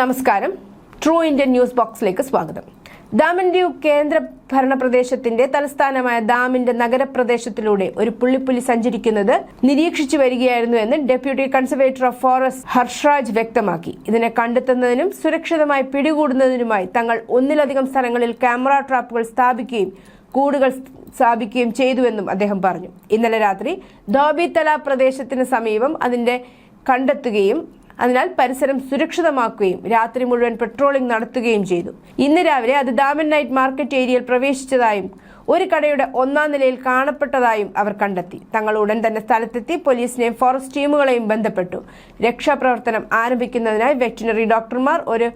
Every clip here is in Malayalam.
നമസ്കാരം. ട്രൂ ഇന്ത്യൻ ന്യൂസ് ബോക്സിലേക്ക് സ്വാഗതം. ദാമൻ ഡ്യൂ കേന്ദ്ര ഭരണ പ്രദേശത്തിന്റെ തലസ്ഥാനമായ ദാമിന്റെ നഗരപ്രദേശത്തിലൂടെ ഒരു പുള്ളിപ്പുലി സഞ്ചരിക്കുന്നത് നിരീക്ഷിച്ചു വരികയായിരുന്നു എന്ന് deputy conservator of forest Harsharaj വ്യക്തമാക്കി. ഇതിനെ കണ്ടെത്തുന്നതിനും സുരക്ഷിതമായി പിടികൂടുന്നതിനുമായി തങ്ങൾ ഒന്നിലധികം സ്ഥലങ്ങളിൽ ക്യാമറ ട്രാപ്പുകൾ സ്ഥാപിക്കുകയും കൂടുകൾ സ്ഥാപിക്കുകയും ചെയ്തുവെന്നും അദ്ദേഹം പറഞ്ഞു. ഇന്നലെ രാത്രി ധോബിത്തല പ്രദേശത്തിന് സമീപം അതിന്റെ കണ്ടെത്തുകയും അതിനാൽ പരിസരം സുരക്ഷിതമാക്കുകയും രാത്രി മുഴുവൻ പെട്രോളിംഗ് നടത്തുകയും ചെയ്തു. ഇന്ന് രാവിലെ അത് ദാമൻ നൈറ്റ് മാർക്കറ്റ് ഏരിയയിൽ പ്രവേശിച്ചതായും ഒരു കടയുടെ ഒന്നാം നിലയിൽ കാണപ്പെട്ടതായും അവർ കണ്ടെത്തി. തങ്ങൾ ഉടൻ തന്നെ സ്ഥലത്തെത്തി പോലീസിനെയും ഫോറസ്റ്റ് ടീമുകളെയും ബന്ധപ്പെട്ടു. രക്ഷാപ്രവർത്തനം ആരംഭിക്കുന്നതിനായി വെറ്റിനറി ഡോക്ടർമാർ ഒരു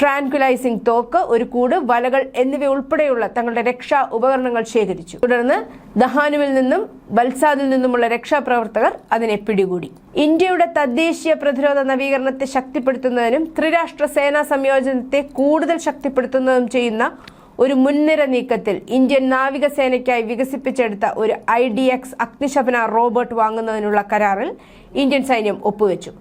ട്രാൻക്വിലൈസിംഗ് തോക്ക് ഒരു കൂട് വലകൾ എന്നിവ ഉൾപ്പെടെയുള്ള തങ്ങളുടെ രക്ഷാ ഉപകരണങ്ങൾ ശേഖരിച്ചു. തുടർന്ന് ദഹാനുവിൽ നിന്നും ബൽസാദിൽ നിന്നുമുള്ള രക്ഷാപ്രവർത്തകർ അതിനെ പിടികൂടി. ഇന്ത്യയുടെ തദ്ദേശീയ പ്രതിരോധ നവീകരണത്തെ ശക്തിപ്പെടുത്തുന്നതിനും ത്രിരാഷ്ട്ര സേനാ സംയോജനത്തെ കൂടുതൽ ശക്തിപ്പെടുത്തുന്നതും ചെയ്യുന്ന ഒരു മുൻനിര നീക്കത്തിൽ ഇന്ത്യൻ നാവികസേനയ്ക്കായി വികസിപ്പിച്ചെടുത്ത ഒരു ഐ ഡി എക്സ് അഗ്നിശമന റോബോട്ട് വാങ്ങുന്നതിനുള്ള കരാറിൽ ഇന്ത്യൻ സൈന്യം ഒപ്പുവെച്ചു.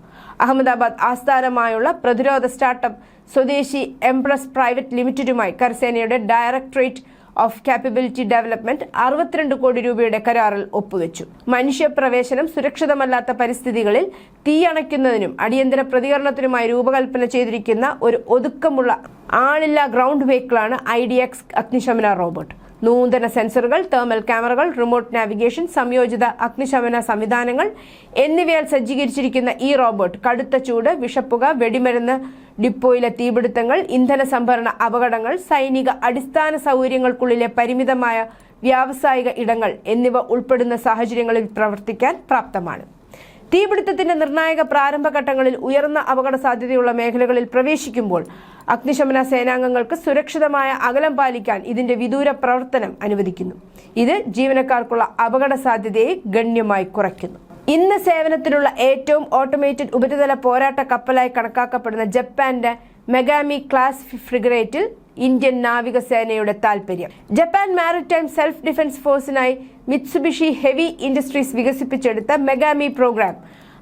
അഹമ്മദാബാദ് ആസ്ഥാനമായുള്ള പ്രതിരോധ സ്റ്റാർട്ടപ്പ് സ്വദേശി എംപ്രസ് പ്രൈവറ്റ് ലിമിറ്റഡുമായി കരസേനയുടെ ഡയറക്ടറേറ്റ് ഓഫ് കാപ്പബിലിറ്റി ഡെവലപ്മെന്റ് അറുപത്തിരണ്ട് കോടി രൂപയുടെ കരാറിൽ ഒപ്പുവെച്ചു. മനുഷ്യപ്രവേശനം സുരക്ഷിതമല്ലാത്ത പരിസ്ഥിതികളിൽ തീയണയ്ക്കുന്നതിനും അടിയന്തര പ്രതികരണത്തിനുമായി രൂപകൽപ്പന ചെയ്തിരിക്കുന്ന ഒരു ഒതുക്കമുള്ള ആളില്ലാ ഗ്രൗണ്ട് വെഹിക്കിളാണ് ഐ ഡി എക്സ് അഗ്നിശമന റോബോട്ട്. നൂതന സെൻസറുകൾ തെർമൽ ക്യാമറകൾ റിമോട്ട് നാവിഗേഷൻ സംയോജിത അഗ്നിശമന സംവിധാനങ്ങൾ എന്നിവയാൽ സജ്ജീകരിച്ചിരിക്കുന്ന ഈ റോബോട്ട് കടുത്ത ചൂട് വിഷപ്പുക വെടിമരുന്ന് ഡിപ്പോയിലെ തീപിടുത്തങ്ങൾ ഇന്ധന സംഭരണ അപകടങ്ങൾ സൈനിക അടിസ്ഥാന സൗകര്യങ്ങൾക്കുള്ളിലെ പരിമിതമായ വ്യാവസായിക ഇടങ്ങൾ എന്നിവ ഉൾപ്പെടുന്ന സാഹചര്യങ്ങളിൽ പ്രവർത്തിക്കാൻ പ്രാപ്തമാണ്. തീപിടുത്തത്തിന്റെ നിർണായക പ്രാരംഭഘട്ടങ്ങളിൽ ഉയർന്ന അപകട സാധ്യതയുള്ള മേഖലകളിൽ പ്രവേശിക്കുമ്പോൾ അഗ്നിശമന സേനാംഗങ്ങൾക്ക് സുരക്ഷിതമായ അകലം പാലിക്കാൻ ഇതിന്റെ വിദൂര പ്രവർത്തനം അനുവദിക്കുന്നു. ഇത് ജീവനക്കാർക്കുള്ള അപകട സാധ്യതയെ ഗണ്യമായി കുറയ്ക്കുന്നു. ഇന്ന് സേവനത്തിലുള്ള ഏറ്റവും ഓട്ടോമേറ്റഡ് ഉപരിതല പോരാട്ട കപ്പലായി കണക്കാക്കപ്പെടുന്ന ജപ്പാന്റെ മെഗാമി ക്ലാസ് ഫ്രിഗറേറ്റിൽ ഇന്ത്യൻ നാവികസേനയുടെ താൽപര്യം. ജപ്പാൻ മാരിടൈം സെൽഫ് ഡിഫൻസ് ഫോഴ്സിനായി മിത്സുബിഷി ഹെവി ഇൻഡസ്ട്രീസ് വികസിപ്പിച്ചെടുത്ത മെഗാമി പ്രോഗ്രാം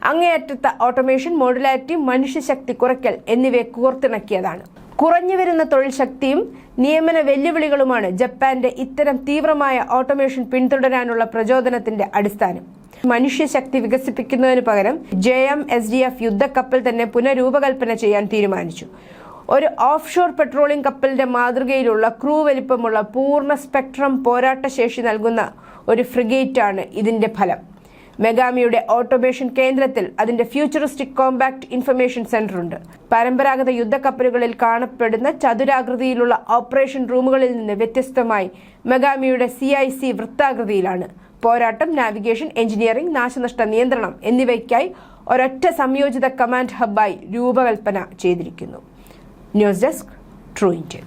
അങ്ങേയറ്റത്തെ ഓട്ടോമേഷൻ മോഡുലാരിറ്റി മനുഷ്യശക്തി കുറയ്ക്കൽ എന്നിവയെ കോർത്തിണക്കിയതാണ്. കുറഞ്ഞുവരുന്ന തൊഴിൽ ശക്തിയും നിയമന വെല്ലുവിളികളുമാണ് ജപ്പാന്റെ ഇത്തരം തീവ്രമായ ഓട്ടോമേഷൻ പിന്തുടരാനുള്ള പ്രചോദനത്തിന്റെ അടിസ്ഥാനം. മനുഷ്യശക്തി വികസിപ്പിക്കുന്നതിന് പകരം J M S D F യുദ്ധക്കപ്പൽ തന്നെ പുനരൂപകൽപ്പന ചെയ്യാൻ തീരുമാനിച്ചു. ഒരു ഓഫ് ഷോർ പെട്രോളിംഗ് കപ്പലിന്റെ മാതൃകയിലുള്ള ക്രൂ വലിപ്പമുള്ള പൂർണ സ്പെക്ട്രം പോരാട്ട ശേഷി നൽകുന്ന ഒരു ഫ്രിഗേറ്റാണ് ഇതിന്റെ ഫലം. മെഗാമിയുടെ ഓട്ടോമേഷൻ കേന്ദ്രത്തിൽ അതിന്റെ ഫ്യൂച്ചറിസ്റ്റിക് കോമ്പാക്ട് ഇൻഫർമേഷൻ സെന്റർ ഉണ്ട് പരമ്പരാഗത യുദ്ധക്കപ്പലുകളിൽ കാണപ്പെടുന്ന ചതുരാകൃതിയിലുള്ള ഓപ്പറേഷൻ റൂമുകളിൽ നിന്ന് വ്യത്യസ്തമായി മെഗാമിയുടെ സി വൃത്താകൃതിയിലാണ്. പോരാട്ടം നാവിഗേഷൻ എഞ്ചിനീയറിംഗ് നാശനഷ്ട നിയന്ത്രണം എന്നിവയ്ക്കായി ഒരൊറ്റ സംയോജിത കമാൻഡ് ഹബ്ബായി രൂപകൽപ്പന ചെയ്തിരിക്കുന്നു. News desk true India